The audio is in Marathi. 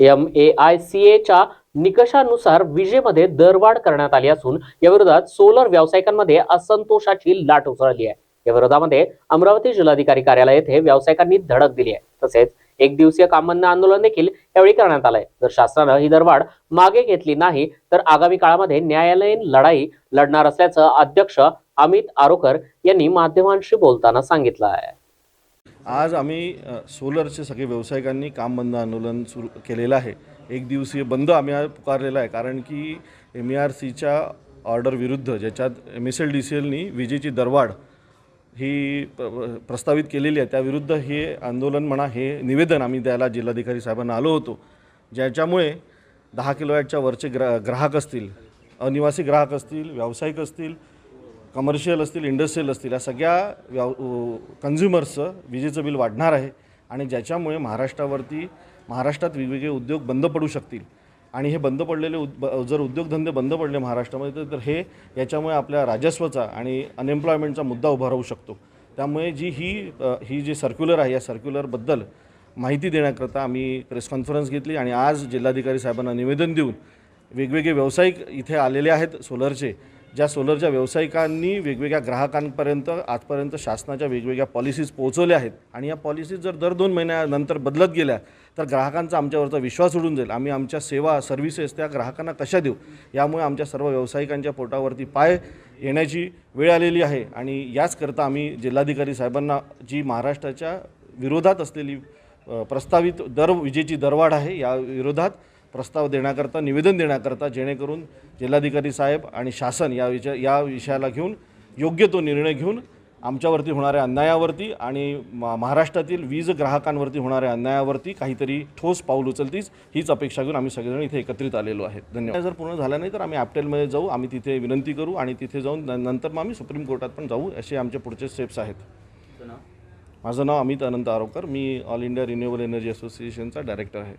एम ए आय सी एच्या निकषानुसार विजेमध्ये दरवाढ करण्यात आली असून या विरोधात सोलर व्यावसायिकांमध्ये असंतोषाची लाट उसळली आहे. या विरोधामध्ये अमरावती जिल्हाधिकारी कार्यालय येथे व्यावसायिकांनी धडक दिली आहे. तसेच एक दिवसीय काम बंद आंदोलन देखील यावेळी करण्यात आलंय. जर शासनानं ही दरवाढ मागे घेतली नाही तर आगामी काळामध्ये न्यायालयीन लढाई लढणार असल्याचं अध्यक्ष अमित आरोकर यांनी माध्यमांशी बोलताना सांगितलं आहे. आज आम्ही सोलरचे सगळे व्यावसायिकांनी काम बंद आंदोलन सुरू केलेलं आहे. एक दिवसीय बंद आम्ही पुकारलेला आहे. कारण की एम ई आर सीच्या ऑर्डर विरुद्ध ज्याच्यात M S L D C एलनी विजेची दरवाढ ही प्रस्तावित केलेली आहे त्याविरुद्ध हे आंदोलन म्हणा हे निवेदन आम्ही द्यायला जिल्हाधिकारी साहेबांना आलो होतो. ज्याच्यामुळे दहा किलोवॅटच्या वरचे ग्रा ग्राहक असतील अनिवासी ग्राहक असतील व्यावसायिक असतील कमर्शियल असतील इंडस्ट्रियल असतील या सगळ्या व्याव कन्झ्युमर्सचं विजेचं बिल वाढणार आहे आणि ज्याच्यामुळे महाराष्ट्रावरती महाराष्ट्रात वेगवेगळे उद्योग बंद पडू शकतील. आणि हे बंद पडलेले उद जर उद्योगधंदे बंद पडले महाराष्ट्रामध्ये तर- हे याच्यामुळे आपल्या राजस्वाचा आणि अनएम्प्लॉयमेंटचा मुद्दा उभा राहू शकतो. त्यामुळे जी ही ही जी सर्क्युलर आहे या सर्क्युलरबद्दल माहिती देण्याकरता आम्ही प्रेस कॉन्फरन्स घेतली आणि आज जिल्हाधिकारी साहेबांना निवेदन देऊन वेगवेगळे व्यावसायिक इथे आलेले आहेत सोलरचे ज्या सोलरच्या व्यावसायिकांनी वेगवेगळ्या ग्राहकांपर्यंत आजपर्यंत शासनाच्या वेगवेगळ्या पॉलिसीज पोहोचवल्या आहेत आणि या पॉलिसीज जर दर दोन महिन्यानंतर बदलत गेल्या तर ग्राहकांचा आमच्यावरचा विश्वास उडून जाईल. आम्ही आमच्या सेवा सर्व्हिसेस त्या ग्राहकांना कशा देऊ? यामुळे आमच्या सर्व व्यावसायिकांच्या पोटावरती पाय येण्याची वेळ आलेली आहे आणि याचकरता आम्ही जिल्हाधिकारी साहेबांना जी महाराष्ट्राच्या विरोधात असलेली प्रस्तावित दर विजेची दरवाढ आहे या विरोधात प्रस्ताव देण्याकरता निवेदन देण्याकरता जेणेकरून जिल्हाधिकारी साहेब आणि शासन या विषय या विषयाला घेऊन योग्य तो निर्णय घेऊन आमच्यावरती होणाऱ्या अन्यायावरती आणि मा- महाराष्ट्रातील वीज ग्राहकांवरती होणाऱ्या अन्यायावरती काहीतरी ठोस पाऊल उचलतीच हीच अपेक्षा घेऊन आम्ही सगळेजण इथे एकत्रित आलेलो आहे धन्यवाद. जर पूर्ण झाला नाही तर आम्ही ॲप्टेलमध्ये जाऊ आम्ही तिथे विनंती करू आणि तिथे जाऊन नंतर मग आम्ही सुप्रीम कोर्टात पण जाऊ असे आमचे पुढचे स्टेप्स आहेत. माझं नाव अमित अनंत आरोकर मी ऑल इंडिया रिन्युएबल एनर्जी असोसिएशनचा डायरेक्टर आहे.